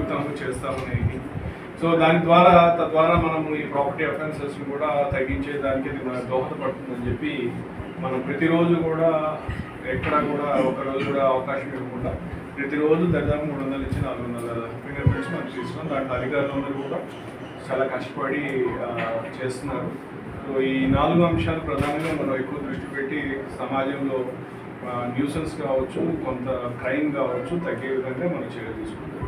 విధంగా చేస్తాము అనేది. సో దాని ద్వారా తద్వారా మనము ఈ ప్రాపర్టీ అఫెన్సెస్ కూడా తగ్గించే దానికి ఇది మనకు దోహదపడుతుందని చెప్పి మనం ప్రతిరోజు కూడా ఎక్కడ కూడా ఒక రోజు కూడా అవకాశం ఇవ్వకుండా ప్రతిరోజు దాదాపు మూడు వందల నుంచి నాలుగు వందల ఫింగర్ ప్రింట్స్ మనం తీసుకున్నాం దాంట్లో అధికారులందరూ కూడా చాలా కష్టపడి చేస్తున్నారు. సో ఈ నాలుగు అంశాలు ప్రధానంగా మనం ఎక్కువ దృష్టి పెట్టి సమాజంలో న్యూసెన్స్ కావచ్చు కొంత క్రైమ్ కావచ్చు తగ్గే విధంగా మనం చర్య తీసుకుంటాం